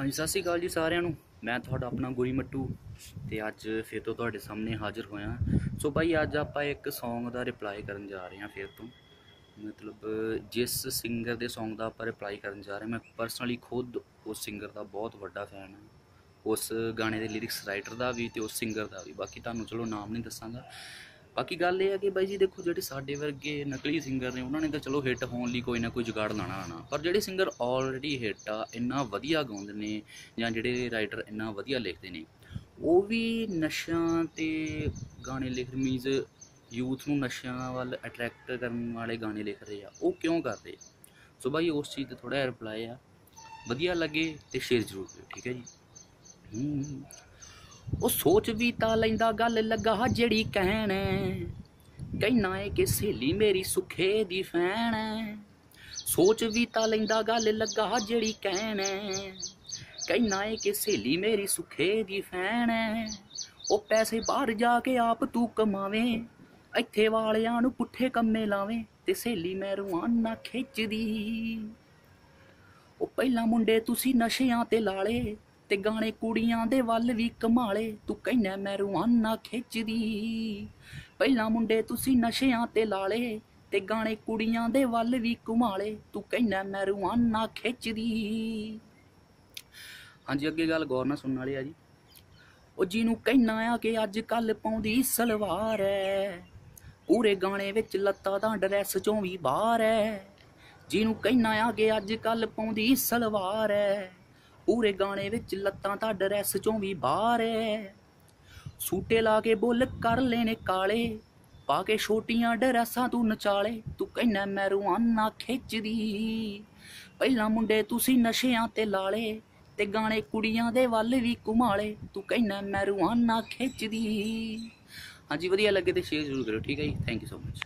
ਹਾਂਜੀ, ਸਤਿ ਸ਼੍ਰੀ ਅਕਾਲ ਜੀ ਸਾਰਿਆਂ ਨੂੰ। ਮੈਂ ਤੁਹਾਡਾ ਆਪਣਾ ਗੁਰੀ ਮੱਟੂ ਤੇ ਅੱਜ ਫਿਰ ਤੋਂ ਤੁਹਾਡੇ ਸਾਹਮਣੇ ਹਾਜ਼ਰ ਹੋਇਆ। ਸੋ ਭਾਈ, ਅੱਜ ਆਪਾਂ ਇੱਕ Song ਦਾ ਰਿਪਲਾਈ ਕਰਨ ਜਾ ਰਹੇ ਹਾਂ ਫਿਰ ਤੋਂ। ਮਤਲਬ ਜਿਸ ਸਿੰਗਰ ਦੇ Song ਦਾ ਆਪਾਂ ਰਿਪਲਾਈ ਕਰਨ ਜਾ ਰਹੇ ਹਾਂ, ਮੈਂ ਪਰਸਨਲੀ ਖੁਦ ਉਸ ਸਿੰਗਰ ਦਾ ਬਹੁਤ ਵੱਡਾ ਫੈਨ ਹਾਂ। ਉਸ ਗਾਣੇ ਦੇ ਲਿਰਿਕਸ ਰਾਈਟਰ ਦਾ ਵੀ ਤੇ ਉਸ ਸਿੰਗਰ ਦਾ ਵੀ। ਬਾਕੀ ਤੁਹਾਨੂੰ ਚਲੋ ਨਾਮ ਨਹੀਂ ਦੱਸਾਂਗਾ। ਬਾਕੀ ਗੱਲ ਇਹ ਆ ਕਿ ਬਾਈ ਜੀ ਦੇਖੋ ਜਿਹੜੇ ਸਾਡੇ ਵਰਗੇ ਨਕਲੀ ਸਿੰਗਰ ਨੇ, ਉਹਨਾਂ ਨੇ ਤਾਂ ਚਲੋ ਹਿੱਟ ਹੋਣ ਲਈ ਕੋਈ ਨਾ ਕੋਈ ਜੁਗਾੜ ਲਾਣਾ ਆਣਾ। ਪਰ ਜਿਹੜੇ ਸਿੰਗਰ ਆਲਰੇਡੀ ਹਿੱਟ ਆ, ਇੰਨਾ ਵਧੀਆ ਗਾਉਂਦੇ ਨੇ ਜਾਂ ਜਿਹੜੇ ਰਾਈਟਰ ਇੰਨਾ ਵਧੀਆ ਲਿਖਦੇ ਨੇ, ਉਹ ਵੀ ਨਸ਼ਿਆਂ ਤੇ ਗਾਣੇ ਲਿਖ ਮੀਨਜ਼ ਯੂਥ ਨੂੰ ਨਸ਼ਿਆਂ ਵੱਲ ਅਟਰੈਕਟ ਕਰਨ ਵਾਲੇ ਗਾਣੇ ਲਿਖ ਰਹੇ ਆ, ਉਹ ਕਿਉਂ ਕਰਦੇ ਸੋ ਬਾਈ ਉਸ ਚੀਜ਼ ਤੇ ਥੋੜਾ ਰਿਪਲਾਈ ਆ, ਵਧੀਆ ਲੱਗੇ ਤੇ ਸ਼ੇਅਰ ਜ਼ਰੂਰ ਕਰਿਓ, ਠੀਕ ਹੈ ਜੀ? ਹੂੰ। ਉਹ ਸੋਚ ਵੀ ਤਾਂ ਲੈਂਦਾ ਗੱਲ ਲੱਗਾ ਜਿਹੜੀ ਕਹਿਣ। ਕਹਿਣਾ ਏ ਕਿ ਸਹੇਲੀ ਮੇਰੀ ਸੁਖੇ ਦੀ ਫੈਣ। ਸੋਚ ਵੀ ਤਾਂ ਲੈਂਦਾ ਗੱਲ ਲੱਗਾ ਜਿਹੜੀ ਕਹਿਣ। ਕਹਿਣਾ ਏ ਕਿ ਸਹੇਲੀ ਮੇਰੀ ਸੁਖੇ ਦੀ ਫੈਣ। ਉਹ ਪੈਸੇ ਬਾਹਰ ਜਾ ਕੇ ਆਪ ਤੂੰ ਕਮਾਵੇਂ। ਇੱਥੇ ਵਾਲਿਆਂ ਨੂੰ ਪੁੱਠੇ ਕੰਮੇ ਲਾਵੇਂ ਤੇ ਸਹੇਲੀ ਮੈਂ ਮੈਰੂਆਨਾ ਖਿੱਚਦੀ। ਉਹ ਪਹਿਲਾਂ ਮੁੰਡੇ ਤੁਸੀਂ ਨਸ਼ਿਆਂ ਤੇ ਲਾਲੇ। ਤੇ ਗਾਣੇ ਕੁੜੀਆਂ ਦੇ ਵੱਲ ਵੀ ਕਮਾਲੇ। ਤੂੰ ਕਹਿਣਾ ਮੈਂ ਰੂਹਾਨਾ ਖਿੱਚਦੀ। ਪਹਿਲਾਂ ਮੁੰਡੇ ਤੁਸੀਂ ਨਸ਼ਿਆਂ ਤੇ ਲਾਲੇ ਤੇ ਗਾਣੇ ਕੁੜੀਆਂ ਦੇ ਵੱਲ ਵੀ ਕਮਾਲੇ ਤੂੰ ਕਹਿਣਾ ਮੈਂ ਰੂਹਾਨਾ ਖਿੱਚਦੀ। ਹਾਂਜੀ, ਅੱਗੇ ਗੱਲ ਗੌਰ ਨਾਲ ਸੁਣਨ ਵਾਲੇ ਆ ਜੀ। ਉਹ ਜਿਹਨੂੰ ਕਹਿਣਾ ਆ ਕਿ ਅੱਜ ਕੱਲ ਪਾਉਂਦੀ ਸਲਵਾਰ ਐ। ਪੂਰੇ ਗਾਣੇ ਵਿੱਚ ਲੱਤਾਂ ਦਾ ਡਰੈਸ ਚੋਂ ਵੀ ਬਾਹਰ ਐ। ਜਿਹਨੂੰ ਕਹਿਣਾ ਆ ਕਿ ਅੱਜ ਕੱਲ ਪਾਉਂਦੀ ਸਲਵਾਰ ਐ। ਪੂਰੇ ਗਾਣੇ ਵਿੱਚ ਲੱਤਾਂ ਤਾਂ ਡਰੈਸ ਚੋਂ ਵੀ ਬਾਹਰ ਐ। ਸੂਟੇ ਲਾ ਕੇ ਬੁੱਲ ਕਰ ਲੈਨੇ ਕਾਲੇ, ਪਾ ਕੇ ਛੋਟੀਆਂ ਡਰੈਸਾਂ ਤੂੰ ਨਚਾਲੇ, ਤੂੰ ਕਹਿਣਾ ਮੈਂ ਰੂਹਾਨਾ ਖਿੱਚਦੀ। ਪਹਿਲਾਂ ਮੁੰਡੇ ਤੁਸੀਂ ਨਸ਼ਿਆਂ ਤੇ ਲਾਲੇ, ਤੇ ਗਾਣੇ ਕੁੜੀਆਂ ਦੇ ਵੱਲ ਵੀ ਘੁਮਾਲੇ, ਤੂੰ ਕਹਿਣਾ ਮੈਂ ਰੂਹਾਨਾ ਖਿੱਚਦੀ। ਹਾਂਜੀ, ਵਧੀਆ ਲੱਗੇ ਤੇ ਸ਼ੇਅਰ ਜ਼ਰੂਰ ਕਰਿਓ, ਠੀਕ ਹੈ ਜੀ? Thank you so much